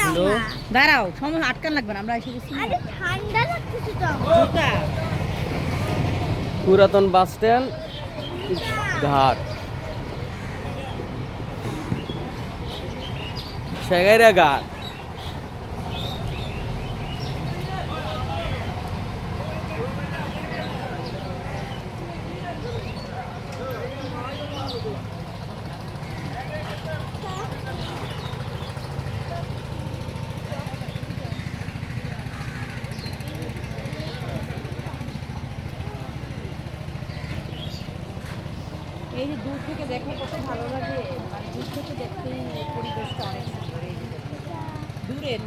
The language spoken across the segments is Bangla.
দাও হ্যালো? দাঁড়াও সময় আটকান লাগবে না আমরা এসে গেছি আরে ঠান্ডা লাগতেছে তো। জুতা। পুরাতন বাস স্ট্যান্ড ঘাট। সেগাইরা ঘাট। যে দূর থেকে কত ভালো লাগে মানে দূর থেকে পরিবেশটা অনেক সুন্দর। দূরের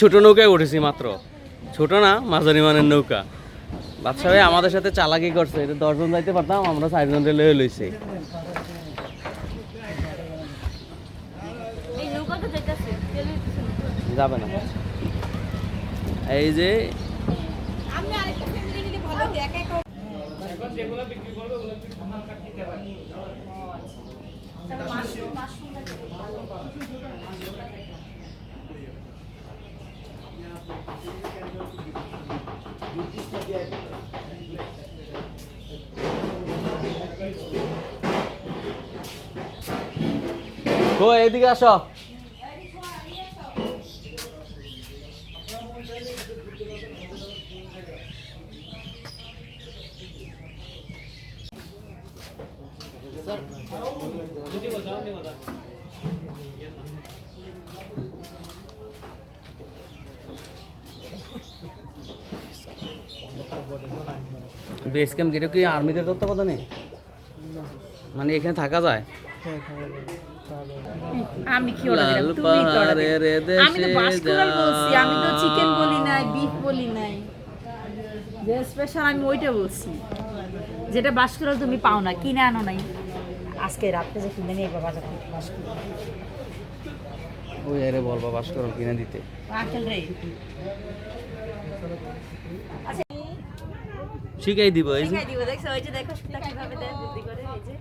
ছোট নৌকায় উঠেছি মাত্র। ছোট না, মাঝারি মানের নৌকা। বাদশা ভাই আমাদের সাথে চালাকি করছে, এটা দশজন যাইতে পারতাম, আমরা চারজন রেলে লইছি এই নৌকা তো যেতেছে যাবে না। এই যে গো এইদিকে আসো। বেস ক্যাম্প গেটে কি আর্মিদের তত্ত্বাবধানে? নেই মানে এখানে থাকা যায়? আমি কি দিলাম? তুমি পাহাড়ের আমি তো বাস্কুলার বলছি আমি তো চিকেন বলি নাই বিফ বলি নাই। যে স্পেশাল আমি ওইটা বলছি। যেটা বাস্কুলার তুমি পাও না কিনে আনো নাই। আজকে রাত্রে যে কিনে নিয়ে বাজার থেকে বাস্কুলার ওই আরে বলবা বাস করো কিনে দিতে। আঙ্কেল রে। শিখাই দিব এই শিখাই দিব দেখছ ওই যে দেখো সুতা কীভাবে দেয় বুদ্ধি করে এই যে।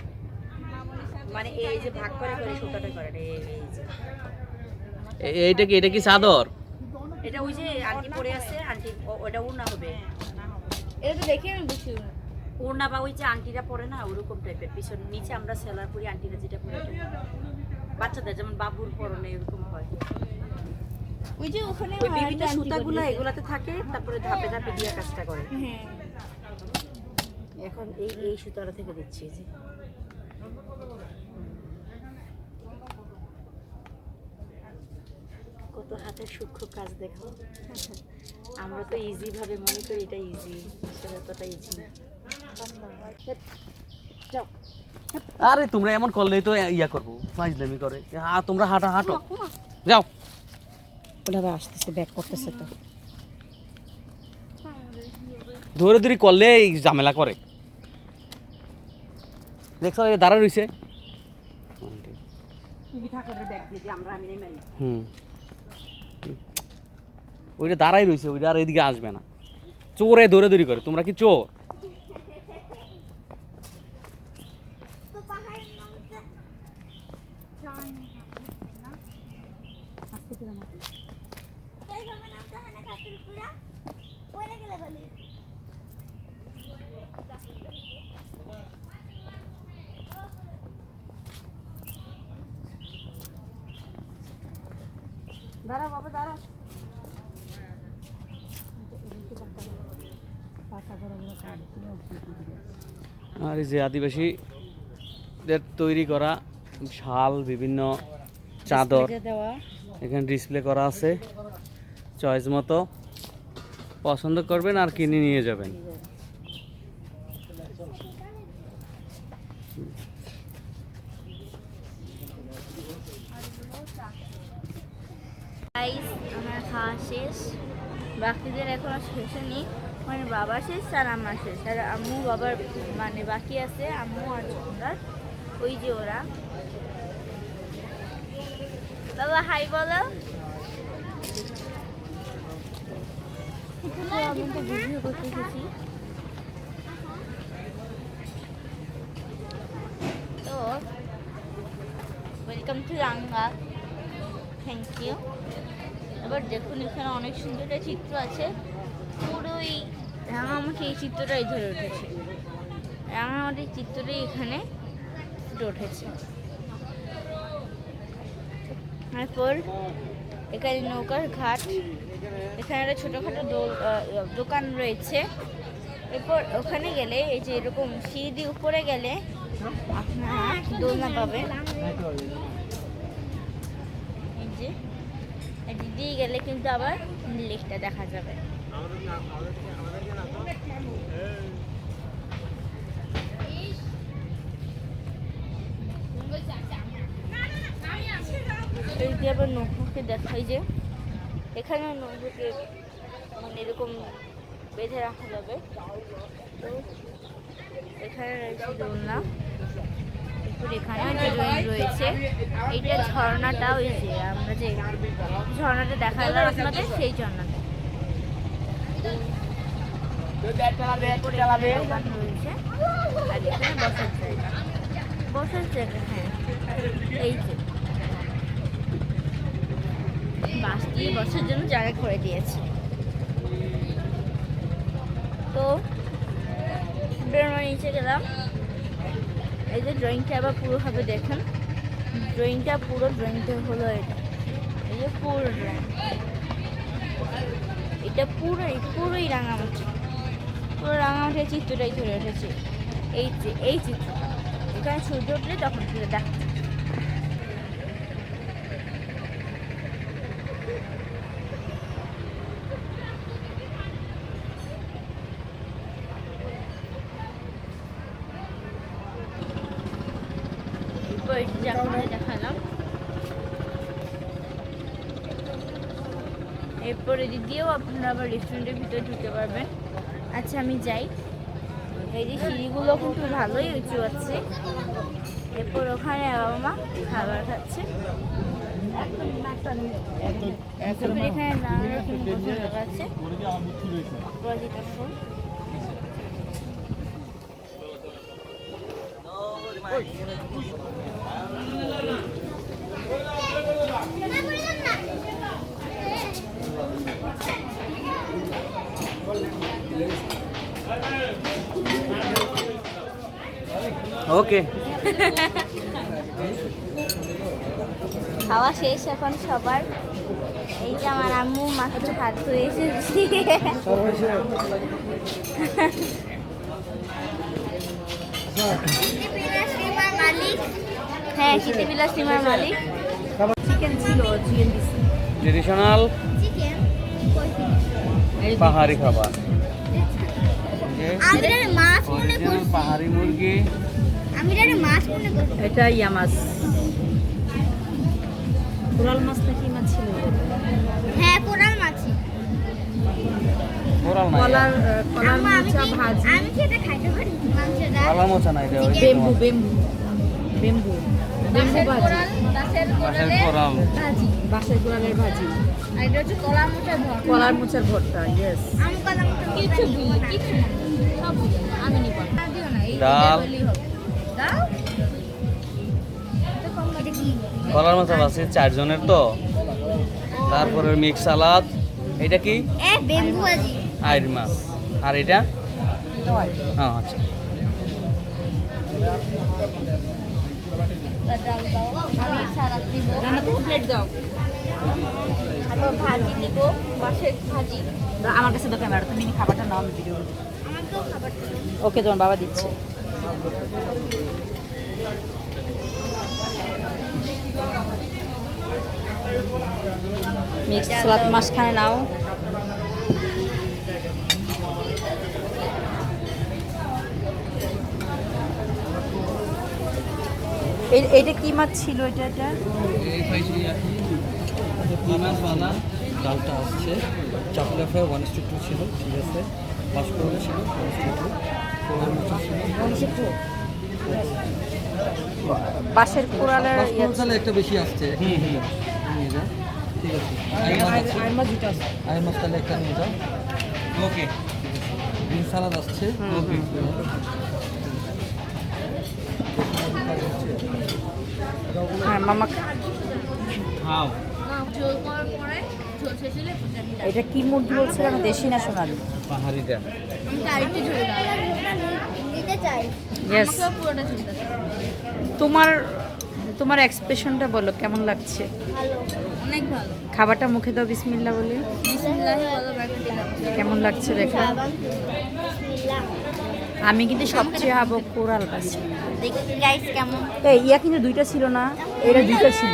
মানে এই যে ভাগ করে করে সুতাটা করে এই এই যে। এইটা কি এটা কি চাদর? এটা ওই যে আন্টি পরে আছে আন্টি ও- ওটা উড়না হবে। এটা তো দেখে আমি বুঝছি। ওড়না বা ওই যে আন্টিরা পরে না ওরকম টাইপের পিছন নিচে আমরা সেলার করি আন্টিরা যেটা পরে বাচ্চাদের যেমন বাবুর পরনে এরকম হয়। ওই যে ওখানে বিভিন্ন সুতাগুলো এগুলাতে থাকে তারপরে ধাপে ধাপে দিয়ে কাজটা করে। হ্যাঁ। এখন এই এই সুতাটা থেকে দিচ্ছি যে। কত হাতের সূক্ষ্ম কাজ দেখো। আমরা তো ইজি ভাবে মনে করি এটা ইজি আসলে এতটা ইজি না। আরে তোমরা এমন করলেই তো ইয়া করব ফাইজলামি করে। হ্যাঁ তোমরা হাঁটো হাঁটো যাও। ওটা আসতেছে ব্যাক করতেছে তো। ধরে ধরে করলে এই ঝামেলা করে। দেখছ এই দাঁড়া রইছে। তুমি থাকো ব্যাক দিয়ে দিই, আমরা আমি নেই হুম। ওইটা দাঁড়াই রইছে ওইটা আর এদিকে আসবে না। চোরে ধরে ধরে করে তোমরা কি চোর তো পাহাড়ের নামটা জানি না আস্তে করে নাও। এইভাবে নামতে হয় না কাকুরপুরা পড়ে গেলে বলি দাঁড়াও বাবা দাঁড়াও আর এই যে আদিবাসীদের তৈরি করা শাল বিভিন্ন চাদর এখানে ডিসপ্লে করা আছে। চয়েস মতো। পছন্দ করবেন আর কিনে নিয়ে যাবেন। গাইস আমার খাওয়া শেষ। বাকিদের এখনও শেষ নেই মানে বাবা শেষ আর আমার শেষ। আর আম্মু বাবার মানে বাকি আছে আম্মু আর ছোটরা ওই যে ওরা। বাবা হাই বলো। আমি তো ভিডিও তো welcome to Ranga thank you এবার দেখুন, এখানে অনেক সুন্দর একটা চিত্র আছে। পুরোই রাঙামাটি এই চিত্রটাই ধরে উঠেছে। রাঙামাটির চিত্রটাই এখানে ফুটে উঠেছে। তারপর এখানে নৌকার ঘাট। এখানে একটা ছোটোখাটো দোকান রয়েছে। এরপর ওখানে গেলে এই যে এরকম সিঁড়ি উপরে গেলে আপনারা দোলনা পাবেন। এই যে দিয়ে গেলে কিন্তু আবার লেকটা দেখা যাবে। এই যে আবার নৌকোকে দেখাই যে এখানে নৌকোকে মানে এরকম বেঁধে রাখা যাবে। তো এখানে রয়েছে দোলনা। এখানে রয়েছে। এইটা ঝর্ণাটা, ওই যে আমরা যে ঝর্ণাটা দেখালাম আপনাদের, সেই ঝর্ণাটা। বসার হ্যাঁ। এই যে। বাস দিয়ে বসার জন্য জায়গা করে দিয়েছে। তো বেরোনো নিচে গেলাম। এই যে ড্রয়িংটা আবার পুরোভাবে দেখেন। ড্রয়িংটা পুরো ড্রয়িংটা হলো এটা। এই যে পুরো ড্রয়িং এটা পুরোই পুরোই রাঙামাটি। পুরো রাঙামাটির চিত্রটাই ধরে উঠেছে এই যে, এই চিত্র এখানে সূর্য উঠলে তখন দেখা এরপর দিয়েও আপনারা আবার রেস্টুরেন্টের ভিতরে ঢুকতে পারবেন। আচ্ছা আমি যাই। এই যে সিঁড়িগুলো কিন্তু ভালোই উঁচু আছে। এরপর ওখানে বাবা মা খাবার খাচ্ছে। এখানে নানা রকম আছে। ওকে খাওয়া শেষ এখন সবার। এই যে আমার আম্মু মাত্র হাত ধুয়ে এসেছি। হ্যাঁ সীমার মালিক। চিকেন ছিল ট্রেডিশনাল পাহাড়ি খাবার। পাহাড়ি মুরগি। এটা মাছ ইয়া মাছ কোরাল মাছ মাছ ছিল? হ্যাঁ কোরাল মাছ। কোরাল নাই। কলার কলার মোচা ভাজি। আমি কি এটা খাইতে পারি? মাংসটা কলা মোচা নাই রে বেম্বু বেম্বু। বেম্বু। বেম্বু ভাজি। কোরাল ভাজি। কোরালের ভাজি। আর এটা হচ্ছে কলা মোটা ভর কলার মোচার ভর্তা ইয়েস আমি কলা মোটা কিছু কিছু ডাল। কলার মোচা আছে চারজনের তো। তারপরে মিক্স সালাদ। এটা কি? এ আইর মাছ। আর এটা? হ্যাঁ আচ্ছা। আমার কাছে ক্যামেরা তুমি খাবারটা নাও আমি ভিডিও ওকে তোমার বাবা দিচ্ছে। মিক্স সালাদ মাঝখানে নাও। এই- এইটা কি মাছ ছিল এটা এটা? ডালটা আসছে। চাপলা ফ্রাই ওয়ান টু ছিল ঠিক আছে। ছিল বাঁশের কোরালের ইয়ে একটা বেশি আসছে। হুম হুম। নিয়ে যা। ঠিক আছে। আয়ের মাছ আছে। আয়ের মাছ তাহলে একটা নিয়ে যাও ওকে। গ্রিন সালাদ আসছে। ওকে। হ্যাঁ মামা খাও। না ঝোল করার পরে এটা কি মুরগি বলছিলাম দেশি না সোনালি? পাহাড়িটা তোমার তোমার এক্সপ্রেশনটা বলো কেমন লাগছে? অনেক ভালো। খাবারটা মুখে দাও বিসমিল্লা বলে। কেমন লাগছে দেখো? আমি কিন্তু সবচেয়ে হাবো কোরাল গাছ। দেখি গাইস কেমন? এই ইয়া কিন্তু দুইটা ছিল না এটা দুইটা ছিল।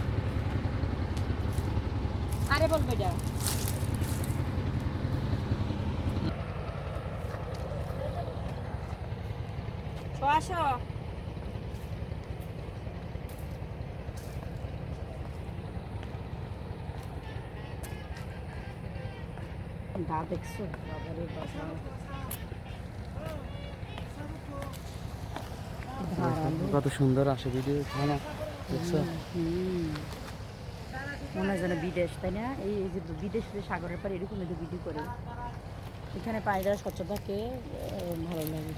আরে বলবে এটা তো আসো। দা দেখছ? বাবারে বাবা। কত সুন্দর আসে ভিডিও দেখছ? মনে হয় যেন বিদেশ, তাই না? এই যে বিদেশ যে সাগরের পাড়ে এরকম এদের ভিডিও করে। এখানে পায়রা স্বচ্ছ থাকে ভালো লাগে?